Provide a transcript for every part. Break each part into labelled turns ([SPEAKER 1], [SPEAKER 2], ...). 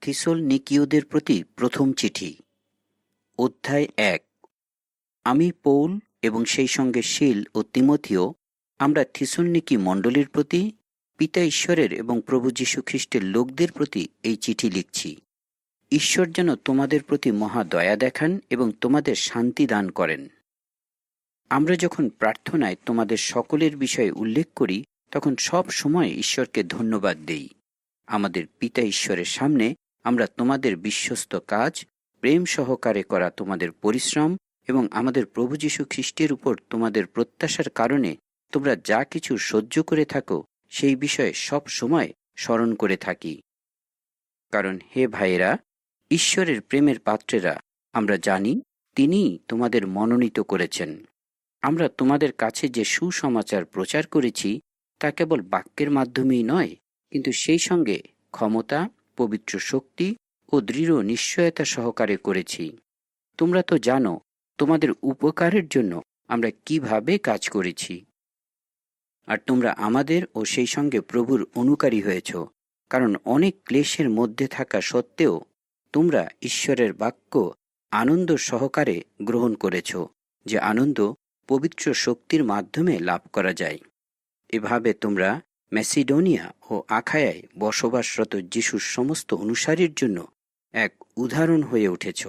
[SPEAKER 1] Thistle নিকিওদের প্রতি প্রথম চিঠি। অধ্যায় এক। আমি পৌল এবং সেই সঙ্গে শিল ও তিমথিও, আমরা থিসলনিকি মণ্ডলীর প্রতি, পিতা ঈশ্বরের এবং প্রভু যীশু খ্রিস্টের লোকদের প্রতি এই চিঠি লিখছি। ঈশ্বর যেন তোমাদের প্রতি মহা দয়া দেখান এবং তোমাদের শান্তি দান করেন। আমরা যখন প্রার্থনায় তোমাদের সকলের বিষয়ে উল্লেখ করি, তখন সব সময় ঈশ্বরকে ধন্যবাদ দেই। আমাদের পিতা ঈশ্বরের সামনে আমরা তোমাদের বিশ্বস্ত কাজ, প্রেম সহকারে করা তোমাদের পরিশ্রম এবং আমাদের প্রভু যীশু খ্রিস্টের উপর তোমাদের প্রত্যাশার কারণে তোমরা যা কিছু সহ্য করে থাকো, সেই বিষয়ে সব সময় স্মরণ করে থাকি। কারণ হে ভাইয়েরা, ঈশ্বরের প্রেমের পাত্রেরা, আমরা জানি তিনি তোমাদের মনোনীত করেছেন। আমরা তোমাদের কাছে যে সুসমাচার প্রচার করেছি, তা কেবল বাক্যের মাধ্যমেই নয়, কিন্তু সেই সঙ্গে ক্ষমতা পবিত্র শক্তি ও দৃঢ় নিশ্চয়তা সহকারে করেছি। তোমরা তো জানো, তোমাদের উপকারের জন্য আমরা কীভাবে কাজ করেছি। আর তোমরা আমাদের ও সেই সঙ্গে প্রভুর অনুকারী হয়েছ, কারণ অনেক ক্লেশের মধ্যে থাকা সত্ত্বেও তোমরা ঈশ্বরের বাক্য আনন্দ সহকারে গ্রহণ করেছ, যে আনন্দ পবিত্র শক্তির মাধ্যমে লাভ করা যায়। এভাবে তোমরা ম্যাসিডোনিয়া ও আখায়ায় বসবাসরত যিশুর সমস্ত অনুসারীর জন্য এক উদাহরণ হয়ে উঠেছ।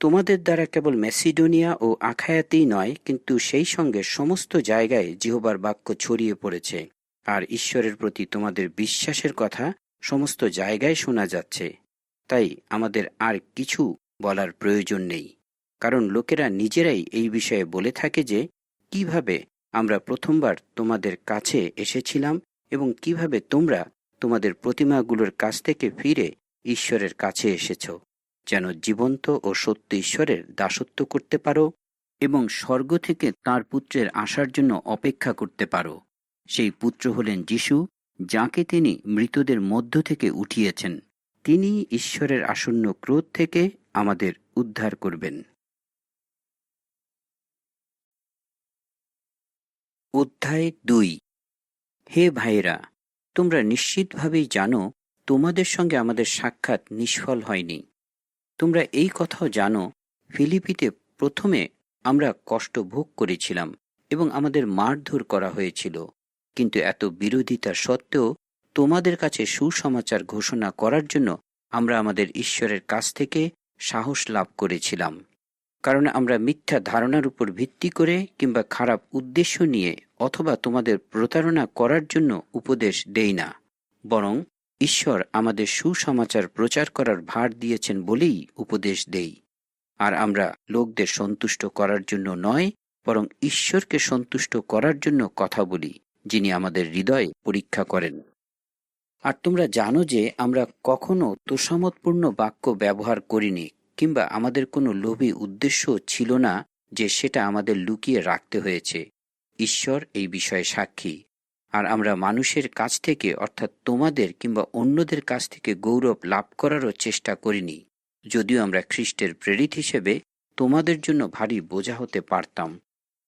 [SPEAKER 1] তোমাদের দ্বারা কেবল ম্যাসিডোনিয়া ও আখায়াতেই নয়, কিন্তু সেই সঙ্গে সমস্ত জায়গায় জিহবার বাক্য ছড়িয়ে পড়েছে, আর ঈশ্বরের প্রতি তোমাদের বিশ্বাসের কথা সমস্ত জায়গায় শোনা যাচ্ছে। তাই আমাদের আর কিছু বলার প্রয়োজন নেই, কারণ লোকেরা নিজেরাই এই বিষয়ে বলে থাকে যে, কীভাবে আমরা প্রথমবার তোমাদের কাছে এসেছিলাম এবং কীভাবে তোমরা তোমাদের প্রতিমাগুলোর কাছ থেকে ফিরে ঈশ্বরের কাছে এসেছ, যেন জীবন্ত ও সত্য ঈশ্বরের দাসত্ব করতে পারো এবং স্বর্গ থেকে তার পুত্রের আসার জন্য অপেক্ষা করতে পারো। সেই পুত্র হলেন যিশু, যাকে তিনি মৃতদের মধ্য থেকে উঠিয়েছেন। তিনি ঈশ্বরের আসন্ন ক্রোধ থেকে আমাদের উদ্ধার করবেন। অধ্যায় দুই। হে ভাইয়েরা, তোমরা নিশ্চিতভাবেই জানো, তোমাদের সঙ্গে আমাদের সাক্ষাৎ নিষ্ফল হয়নি। তোমরা এই কথাও জানো, ফিলিপিতে প্রথমে আমরা কষ্ট ভোগ করেছিলাম এবং আমাদের মারধর করা হয়েছিল। কিন্তু এত বিরোধিতা সত্ত্বেও তোমাদের কাছে সুসমাচার ঘোষণা করার জন্য আমরা আমাদের ঈশ্বরের কাছ থেকে সাহস লাভ করেছিলাম। কারণ আমরা মিথ্যা ধারণার উপর ভিত্তি করে কিংবা খারাপ উদ্দেশ্য নিয়ে অথবা তোমাদের প্রতারণা করার জন্য উপদেশ দেই না। বরং ঈশ্বর আমাদের সুসমাচার প্রচার করার ভার দিয়েছেন বলেই উপদেশ দেই। আর আমরা লোকদের সন্তুষ্ট করার জন্য নয়, বরং ঈশ্বরকে সন্তুষ্ট করার জন্য কথা বলি, যিনি আমাদের হৃদয় পরীক্ষা করেন। আর তোমরা জানো যে আমরা কখনো তোষামতপূর্ণ বাক্য ব্যবহার করিনি কিংবা আমাদের কোনো লোভী উদ্দেশ্য ছিল না যে সেটা আমাদের লুকিয়ে রাখতে হয়েছে। ঈশ্বর এই বিষয়ে সাক্ষী। আর আমরা মানুষের কাছ থেকে, অর্থাৎ তোমাদের কিংবা অন্যদের কাছ থেকে গৌরব লাভ করারও চেষ্টা করিনি। যদিও আমরা খ্রিস্টের প্রেরিত হিসেবে তোমাদের জন্য ভারী বোঝা হতে পারতাম।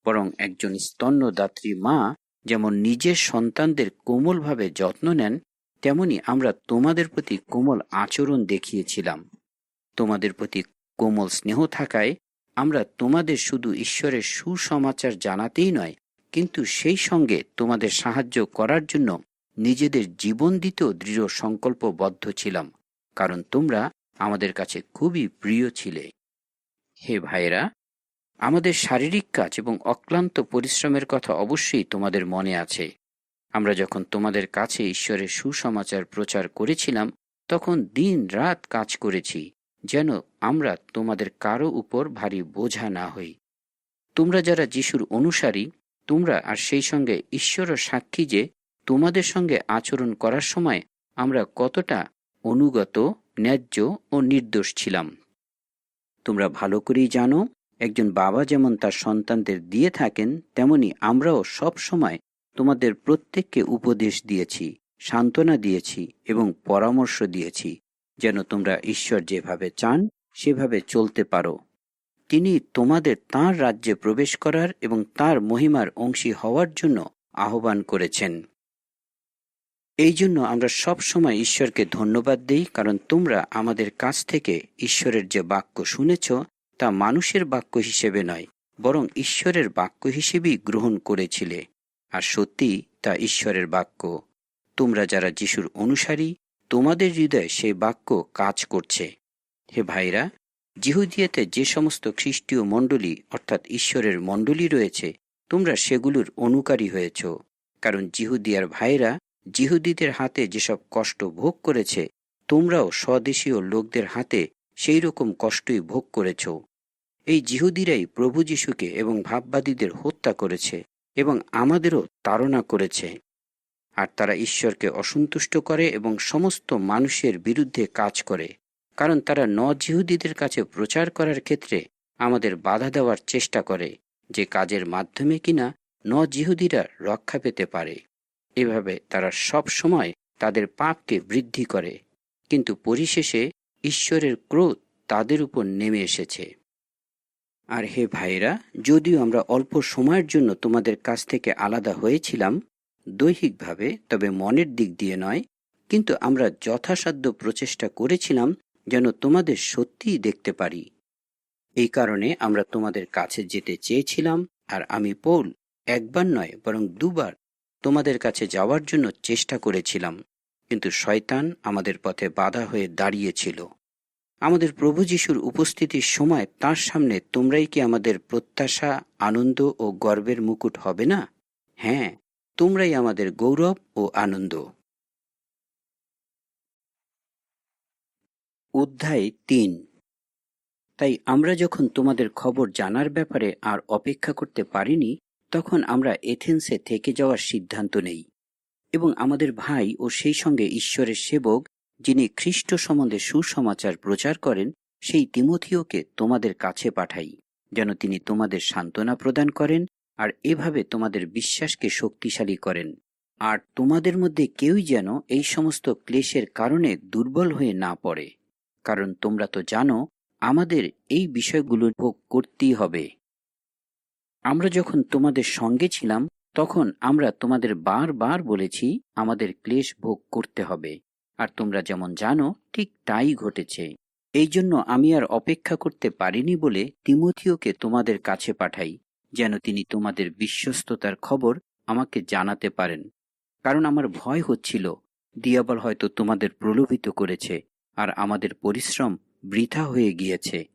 [SPEAKER 1] বরং একজন স্তন্যদাত্রী মা যেমন নিজের সন্তানদের কোমলভাবে যত্ন নেন, তেমনি আমরা তোমাদের প্রতি কোমল আচরণ দেখিয়েছিলাম। তোমাদের প্রতি কোমল স্নেহ থাকায় আমরা তোমাদের শুধু ঈশ্বরের সুসমাচার জানাতেই নয়, কিন্তু সেই সঙ্গে তোমাদের সাহায্য করার জন্য নিজেদের জীবন দিতেও দৃঢ় সংকল্পবদ্ধ ছিলাম, কারণ তোমরা আমাদের কাছে খুবই প্রিয় ছিলে। হে ভাইয়েরা, আমাদের শারীরিক কাজ এবং অক্লান্ত পরিশ্রমের কথা অবশ্যই তোমাদের মনে আছে। আমরা যখন তোমাদের কাছে ঈশ্বরের সুসমাচার প্রচার করেছিলাম, তখন দিন রাত কাজ করেছি। যেন আমরা তোমাদের কারও উপর ভারী বোঝা না হই। তোমরা যারা যিশুর অনুসারী, তোমরা আর সেই সঙ্গে ঈশ্বরও সাক্ষী যে তোমাদের সঙ্গে আচরণ করার সময় আমরা কতটা অনুগত, ন্যায্য ও নির্দোষ ছিলাম। তোমরা ভালো করেই জানো, একজন বাবা যেমন তার সন্তানদের দিয়ে থাকেন, তেমনি আমরাও সব সময় তোমাদের প্রত্যেককে উপদেশ দিয়েছি, সান্ত্বনা দিয়েছি এবং পরামর্শ দিয়েছি। যেন তোমরা ঈশ্বর যেভাবে চান, সেভাবে চলতে পারো। তিনি তোমাদের তাঁর রাজ্যে প্রবেশ করার এবং তার মহিমার অংশী হওয়ার জন্য আহ্বান করেছেন। এই জন্য আমরা সব সময় ঈশ্বরকে ধন্যবাদ দিই, কারণ তোমরা আমাদের কাছ থেকে ঈশ্বরের যে বাক্য শুনেছ, তা মানুষের বাক্য হিসেবে নয়, বরং ঈশ্বরের বাক্য হিসেবেই গ্রহণ করেছিলে। আর সত্যি তা ঈশ্বরের বাক্য। তোমরা যারা যিশুর অনুসারী তোমাদের হৃদয়ে সেই বাক্য কাজ করছে। হে ভাইরা, জিহুদিয়াতে যে সমস্ত খ্রিস্টীয় মণ্ডলী, অর্থাৎ ঈশ্বরের মণ্ডলী রয়েছে, তোমরা সেগুলোর অনুকারী হয়েছ। কারণ জিহুদিয়ার ভাইরা জিহুদিদের হাতে যেসব কষ্ট ভোগ করেছে, তোমরাও স্বদেশীয় লোকদের হাতে সেই রকম কষ্টই ভোগ করেছ। এই জিহুদিরাই প্রভু যিশুকে এবং ভাববাদীদের হত্যা করেছে এবং আমাদেরও তাড়না করেছে। আর তারা ঈশ্বরকে অসন্তুষ্ট করে এবং সমস্ত মানুষের বিরুদ্ধে কাজ করে, কারণ তারা ন কাছে প্রচার করার ক্ষেত্রে আমাদের বাধা দেওয়ার চেষ্টা করে, যে কাজের মাধ্যমে কিনা ন জিহুদিরা রক্ষা পেতে পারে। এভাবে তারা সব সময় তাদের পাপকে বৃদ্ধি করে, কিন্তু পরিশেষে ঈশ্বরের ক্রোধ তাদের উপর নেমে এসেছে। আর হে ভাইরা যদিও আমরা অল্প সময়ের জন্য তোমাদের কাছ থেকে আলাদা হয়েছিলাম দৈহিকভাবে তবে মনের দিক দিয়ে নয়, কিন্তু আমরা যথাসাধ্য প্রচেষ্টা করেছিলাম যেন তোমাদের সত্যিই দেখতে পারি। এই কারণে আমরা তোমাদের কাছে যেতে চেয়েছিলাম আর আমি পৌল, একবার নয়, বরং দুবার তোমাদের কাছে যাওয়ার জন্য চেষ্টা করেছিলাম, কিন্তু শয়তান আমাদের পথে বাধা হয়ে দাঁড়িয়েছিল। আমাদের প্রভু যিশুর উপস্থিতির সময় তার সামনে তোমরাই কি আমাদের প্রত্যাশা, আনন্দ ও গর্বের মুকুট হবে না? হ্যাঁ তোমরাই আমাদের গৌরব ও আনন্দ। অধ্যায় তিন। তাই আমরা যখন তোমাদের খবর জানার ব্যাপারে আর অপেক্ষা করতে পারিনি, তখন আমরা এথেন্সে থেকে যাওয়ার সিদ্ধান্ত নেই এবং আমাদের ভাই ও সেই সঙ্গে ঈশ্বরের সেবক, যিনি খ্রিস্ট সম্বন্ধে সুসমাচার প্রচার করেন, সেই তিমথিওকে তোমাদের কাছে পাঠাই, যেন তিনি তোমাদের সান্ত্বনা প্রদান করেন আর এভাবে তোমাদের বিশ্বাসকে শক্তিশালী করেন। আর তোমাদের মধ্যে কেউই যেন এই সমস্ত ক্লেশের কারণে দুর্বল হয়ে না পড়ে। কারণ তোমরা তো জানো, আমাদের এই বিষয়গুলো ভোগ করতেই হবে। আমরা যখন তোমাদের সঙ্গে ছিলাম, তখন আমরা তোমাদের বারবার বলেছি, আমাদের ক্লেশ ভোগ করতে হবে। আর তোমরা যেমন জানো, ঠিক তাই ঘটেছে। এই জন্য আমি আর অপেক্ষা করতে পারিনি বলে তিমথিওকে তোমাদের কাছে পাঠাই। যেন তিনি তোমাদের বিশ্বস্ততার খবর আমাকে জানাতে পারেন। কারণ আমার ভয় হচ্ছিল, দিয়াবল হয়তো তোমাদের প্রলোভিত করেছে আর আমাদের পরিশ্রম বৃথা হয়ে গিয়েছে।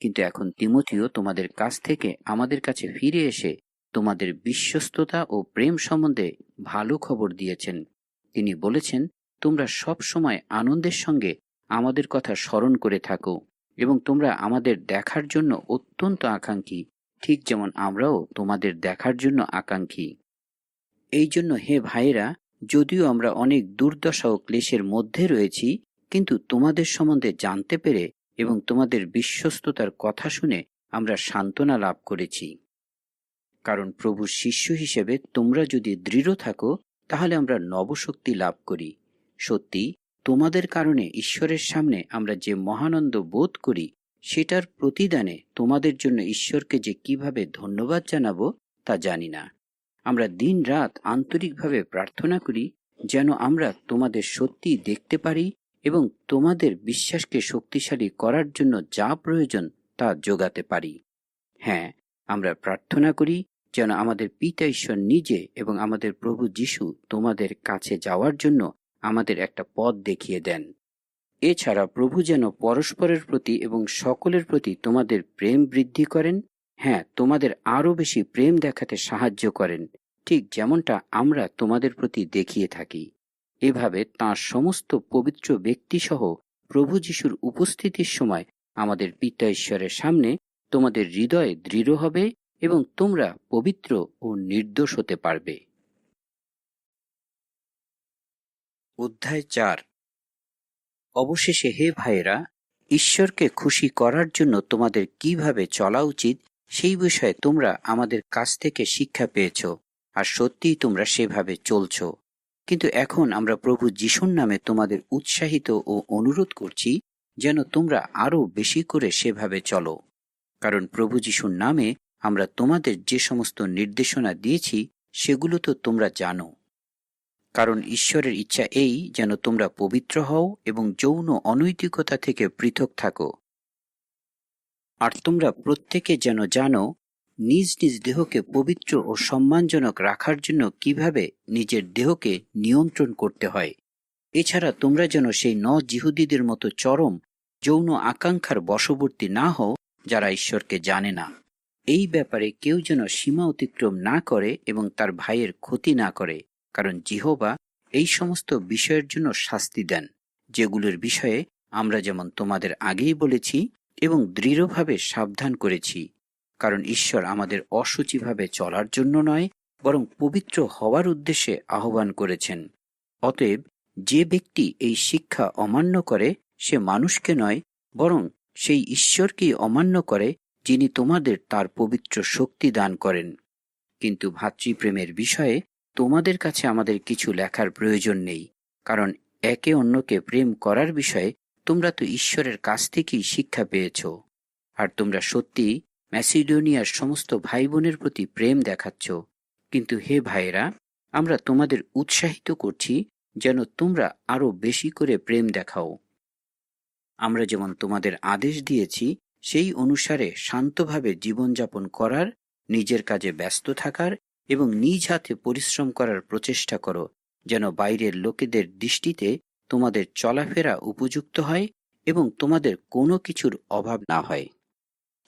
[SPEAKER 1] কিন্তু এখন তিমথিও তোমাদের কাছ থেকে আমাদের কাছে ফিরে এসে তোমাদের বিশ্বস্ততা ও প্রেম সম্বন্ধে ভালো খবর দিয়েছেন। তিনি বলেছেন, তোমরা সব সময় আনন্দের সঙ্গে আমাদের কথা স্মরণ করে থাকো এবং তোমরা আমাদের দেখার জন্য অত্যন্ত আকাঙ্ক্ষী ঠিক যেমন আমরাও তোমাদের দেখার জন্য আকাঙ্ক্ষী। এই জন্য হে ভাইরা যদিও আমরা অনেক দুর্দশা ও ক্লেশের মধ্যে রয়েছি, কিন্তু তোমাদের সম্বন্ধে জানতে পেরে এবং তোমাদের বিশ্বস্ততার কথা শুনে আমরা সান্ত্বনা লাভ করেছি। কারণ প্রভুর শিষ্য হিসেবে তোমরা যদি দৃঢ় থাকো, তাহলে আমরা নবশক্তি লাভ করি। সত্যি, তোমাদের কারণে ঈশ্বরের সামনে আমরা যে মহানন্দ বোধ করি সেটার প্রতিদানে তোমাদের জন্য ঈশ্বরকে যে কীভাবে ধন্যবাদ জানাব তা জানি না। আমরা দিন রাত আন্তরিকভাবে প্রার্থনা করি, যেন আমরা তোমাদের সত্যি দেখতে পারি এবং তোমাদের বিশ্বাসকে শক্তিশালী করার জন্য যা প্রয়োজন তা যোগাতে পারি। হ্যাঁ আমরা প্রার্থনা করি যেন আমাদের পিতা ঈশ্বর নিজে এবং আমাদের প্রভু যিশু তোমাদের কাছে যাওয়ার জন্য আমাদের একটা পথ দেখিয়ে দেন। এছাড়া প্রভু যেন পরস্পরের প্রতি এবং সকলের প্রতি তোমাদের প্রেম বৃদ্ধি করেন হ্যাঁ তোমাদের আরও বেশি প্রেম দেখাতে সাহায্য করেন, ঠিক যেমনটা আমরা তোমাদের প্রতি দেখিয়ে থাকি। এভাবে তাঁর সমস্ত পবিত্র ব্যক্তিসহ প্রভু যিশুর উপস্থিতির সময় আমাদের পিতা ঈশ্বরের সামনে তোমাদের হৃদয়ে দৃঢ় হবে এবং তোমরা পবিত্র ও নির্দোষ হতে পারবে। অধ্যায় চার অবশেষে হে ভাইয়েরা, ঈশ্বরকে খুশি করার জন্য তোমাদের কীভাবে চলা উচিত সেই বিষয়ে তোমরা আমাদের কাছ থেকে শিক্ষা পেয়েছ আর সত্যিই তোমরা সেভাবে চলছ। কিন্তু এখন আমরা প্রভু যিশুর নামে তোমাদের উৎসাহিত ও অনুরোধ করছি যেন তোমরা আরও বেশি করে সেভাবে চলো। কারণ প্রভু যিশুর নামে আমরা তোমাদের যে সমস্ত নির্দেশনা দিয়েছি, সেগুলো তো তোমরা জানো। কারণ ঈশ্বরের ইচ্ছা এই যেন তোমরা পবিত্র হও এবং যৌন অনৈতিকতা থেকে পৃথক থাকো। আর তোমরা প্রত্যেকে যেন জানো, নিজ নিজ দেহকে পবিত্র ও সম্মানজনক রাখার জন্য কীভাবে নিজের দেহকে নিয়ন্ত্রণ করতে হয়। এছাড়া তোমরা যেন সেই ন জিহুদিদের মতো চরম, যৌন আকাঙ্ক্ষার বশবর্তী না হও যারা ঈশ্বরকে জানে না। এই ব্যাপারে কেউ যেন সীমা অতিক্রম না করে এবং তার ভাইয়ের ক্ষতি না করে। কারণ জিহোবা এই সমস্ত বিষয়ের জন্য শাস্তি দেন, যেগুলোর বিষয়ে আমরা যেমন তোমাদের আগেই বলেছি এবং দৃঢ়ভাবে সাবধান করেছি। কারণ ঈশ্বর আমাদের অসুচিভাবে চলার জন্য নয়, বরং পবিত্র হওয়ার উদ্দেশ্যে আহ্বান করেছেন। অতএব যে ব্যক্তি এই শিক্ষা অমান্য করে, সে মানুষকে নয়, বরং সেই ঈশ্বরকেই অমান্য করে, যিনি তোমাদের তার পবিত্র শক্তি দান করেন। কিন্তু ভাতৃপ্রেমের বিষয়ে তোমাদের কাছে আমাদের কিছু লেখার প্রয়োজন নেই, কারণ একে অন্যকে প্রেম করার বিষয়ে তোমরা তো ঈশ্বরের কাছ থেকেই শিক্ষা পেয়েছ। আর তোমরা সত্যি ম্যাসিডোনিয়ার সমস্ত ভাই বোনের প্রতি প্রেম দেখাচ্ছ। কিন্তু হে ভাইয়েরা, আমরা তোমাদের উৎসাহিত করছি যেন তোমরা আরও বেশি করে প্রেম দেখাও। আমরা যেমন তোমাদের আদেশ দিয়েছি, সেই অনুসারে শান্তভাবে জীবনযাপন করার, নিজের কাজে ব্যস্ত থাকার এবং নিজ হাতে পরিশ্রম করার প্রচেষ্টা করো, যেন বাইরের লোকেদের দৃষ্টিতে তোমাদের চলাফেরা উপযুক্ত হয় এবং তোমাদের কোনো কিছুর অভাব না হয়।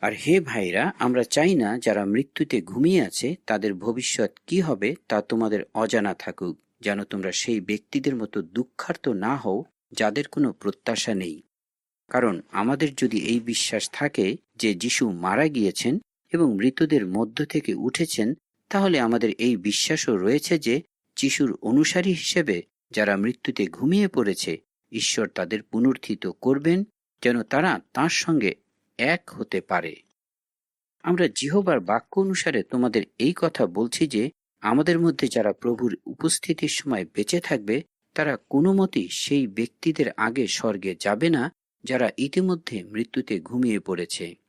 [SPEAKER 1] আর হে ভাইরা, আমরা চাই না যারা মৃত্যুতে ঘুমিয়ে আছে, তাদের ভবিষ্যৎ কি হবে তা তোমাদের অজানা থাকুক, যেন তোমরা সেই ব্যক্তিদের মতো দুঃখার্ত না হও, যাদের কোনো প্রত্যাশা নেই। কারণ আমাদের যদি এই বিশ্বাস থাকে যে যিশু মারা গিয়েছেন এবং মৃতদের মধ্য থেকে উঠেছেন তাহলে আমাদের এই বিশ্বাসও রয়েছে যে যিশুর অনুসারী হিসেবে যারা মৃত্যুতে ঘুমিয়ে পড়েছে, ঈশ্বর তাদের পুনর্থিত করবেন যেন তারা তার সঙ্গে এক হতে পারে। আমরা জিহবার বাক্য অনুসারে তোমাদের এই কথা বলছি যে, আমাদের মধ্যে যারা প্রভুর উপস্থিতির সময় বেঁচে থাকবে, তারা কোনো মতেই সেই ব্যক্তিদের আগে স্বর্গে যাবে না, যারা ইতিমধ্যে মৃত্যুতে ঘুমিয়ে পড়েছে।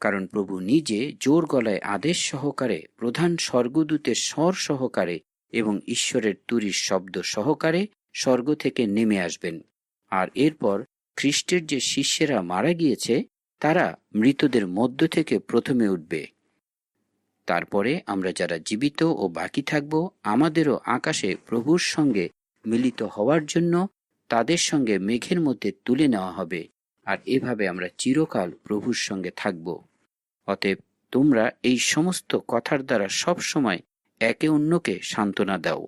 [SPEAKER 1] কারণ প্রভু নিজে জোর গলায় আদেশ সহকারে, প্রধান স্বর্গদূতের স্বর সহকারে এবং ঈশ্বরের তুরির শব্দ সহকারে স্বর্গ থেকে নেমে আসবেন। আর এরপর খ্রিস্টের যে শিষ্যেরা মারা গিয়েছে, তারা মৃতদের মধ্য থেকে প্রথমে উঠবে। তারপরে আমরা যারা জীবিত ও বাকি থাকব, আমাদেরও আকাশে প্রভুর সঙ্গে মিলিত হওয়ার জন্য তাদের সঙ্গে মেঘের মধ্যে তুলে নেওয়া হবে। আর এভাবে আমরা চিরকাল প্রভুর সঙ্গে থাকব। অতএব তোমরা এই সমস্ত কথার দ্বারা সব সময় একে অন্যকে সান্ত্বনা দাও।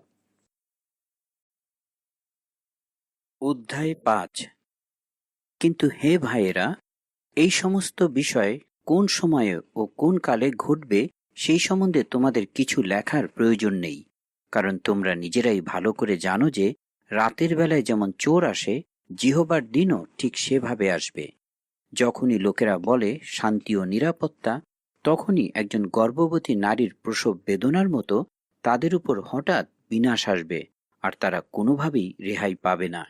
[SPEAKER 1] অধ্যায় পাঁচ। কিন্তু হে ভাইয়েরা, এই সমস্ত বিষয় কোন সময়ে ও কোন কালে ঘটবে সেই সম্বন্ধে তোমাদের কিছু লেখার প্রয়োজন নেই। কারণ তোমরা নিজেরাই ভালো করে জানো যে রাতের বেলায় যেমন চোর আসে, জিহবার দিনও ঠিক সেভাবে আসবে। যখনই লোকেরা বলে শান্তি ও নিরাপত্তা, তখনই একজন গর্ভবতী নারীর প্রসব বেদনার মতো তাদের উপর হঠাৎ বিনাশ আসবে আর তারা কোনোভাবেই রেহাই পাবে না।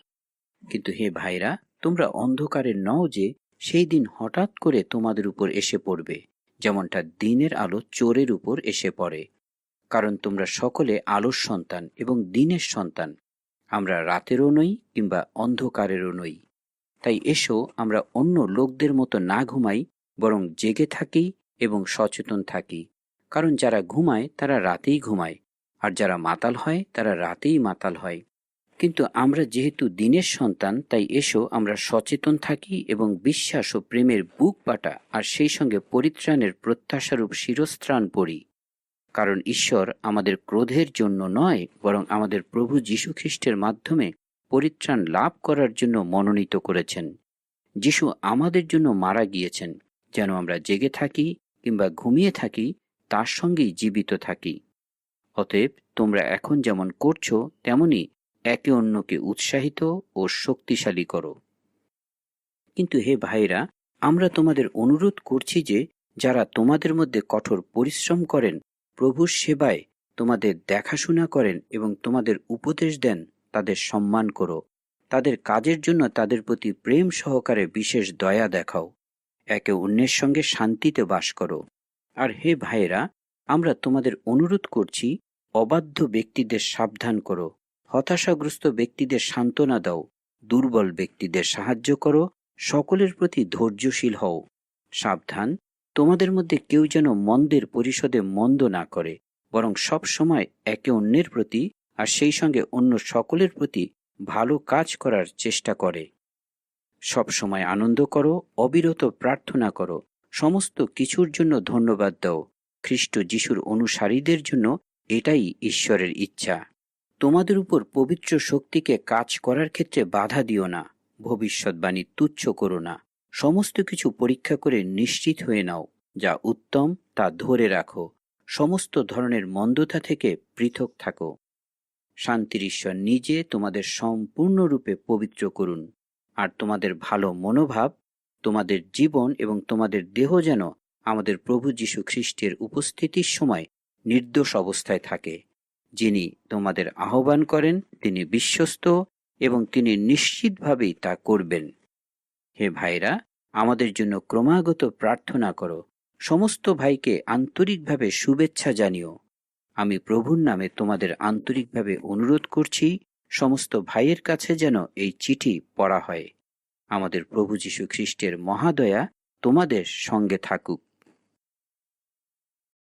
[SPEAKER 1] কিন্তু হে ভাইরা, তোমরা অন্ধকারে নও যে সেই দিন হঠাৎ করে তোমাদের উপর এসে পড়বে, যেমনটা দিনের আলো চোরের উপর এসে পড়ে। কারণ তোমরা সকলে আলোর সন্তান এবং দিনের সন্তান। আমরা রাতেরও নই কিংবা অন্ধকারেরও নই। তাই এসো, আমরা অন্য লোকদের মতো না ঘুমাই, বরং জেগে থাকি এবং সচেতন থাকি। কারণ যারা ঘুমায়, তারা রাতেই ঘুমায়, আর যারা মাতাল হয়, তারা রাতেই মাতাল হয়। কিন্তু আমরা যেহেতু দিনের সন্তান, তাই এসো, আমরা সচেতন থাকি এবং বিশ্বাস ও প্রেমের বুক পাটা আর সেই সঙ্গে পরিত্রাণের প্রত্যাশারূপ শিরস্ত্রাণ পড়ি। কারণ ঈশ্বর আমাদের ক্রোধের জন্য নয়, বরং আমাদের প্রভু যীশু খ্রিস্টের মাধ্যমে পরিত্রাণ লাভ করার জন্য মনোনীত করেছেন। যিশু আমাদের জন্য মারা গিয়েছেন, যেন আমরা জেগে থাকি কিংবা ঘুমিয়ে থাকি, তার সঙ্গেই জীবিত থাকি। অতএব তোমরা এখন যেমন করছ, তেমনি একে অন্যকে উৎসাহিত ও শক্তিশালী করো। কিন্তু হে ভাইরা আমরা তোমাদের অনুরোধ করছি যে, যারা তোমাদের মধ্যে কঠোর পরিশ্রম করেন, প্রভুর সেবায় তোমাদের দেখাশোনা করেন এবং তোমাদের উপদেশ দেন তাদের সম্মান করো। তাদের কাজের জন্য তাদের প্রতি প্রেম সহকারে বিশেষ দয়া দেখাও। একে অন্যের সঙ্গে শান্তিতে বাস করো। আর হে ভাইরা আমরা তোমাদের অনুরোধ করছি, অবাধ্য ব্যক্তিদের সাবধান করো। হতাশাগ্রস্ত ব্যক্তিদের সান্ত্বনা দাও। দুর্বল ব্যক্তিদের সাহায্য করো। সকলের প্রতি ধৈর্যশীল হও। সাবধান, তোমাদের মধ্যে কেউ যেন মন্দের পরিশোধে মন্দ না করে, বরং সব সময় একে অন্যের প্রতি আর সেই সঙ্গে অন্য সকলের প্রতি ভালো কাজ করার চেষ্টা করে। সব সময় আনন্দ করো, অবিরত প্রার্থনা করো, সমস্ত কিছুর জন্য ধন্যবাদ দাও। খ্রিস্ট যিশুর অনুসারীদের জন্য এটাই ঈশ্বরের ইচ্ছা। তোমাদের উপর পবিত্র শক্তিকে কাজ করার ক্ষেত্রে বাধা দিও না, ভবিষ্যৎবাণী তুচ্ছ করো না, সমস্ত কিছু পরীক্ষা করে নিশ্চিত হয়ে নাও, যা উত্তম তা ধরে রাখো, সমস্ত ধরনের মন্দতা থেকে পৃথক থাকো। শান্তির ঈশ্বর নিজে তোমাদের সম্পূর্ণরূপে পবিত্র করুন। আর তোমাদের ভালো মনোভাব, তোমাদের জীবন এবং তোমাদের দেহ যেন আমাদের প্রভু যীশু খ্রিস্টের উপস্থিতির সময় নির্দোষ অবস্থায় থাকে। যিনি তোমাদের আহ্বান করেন, তিনি বিশ্বস্ত এবং তিনি নিশ্চিতভাবেই তা করবেন। হে ভাইরা, আমাদের জন্য ক্রমাগত প্রার্থনা করো। সমস্ত ভাইকে আন্তরিকভাবে শুভেচ্ছা জানিও। আমি প্রভুর নামে তোমাদের আন্তরিকভাবে অনুরোধ করছি, সমস্ত ভাইয়ের কাছে যেন এই চিঠি পড়া হয়। আমাদের প্রভু যীশু খ্রিস্টের মহাদয়া তোমাদের সঙ্গে থাকুক।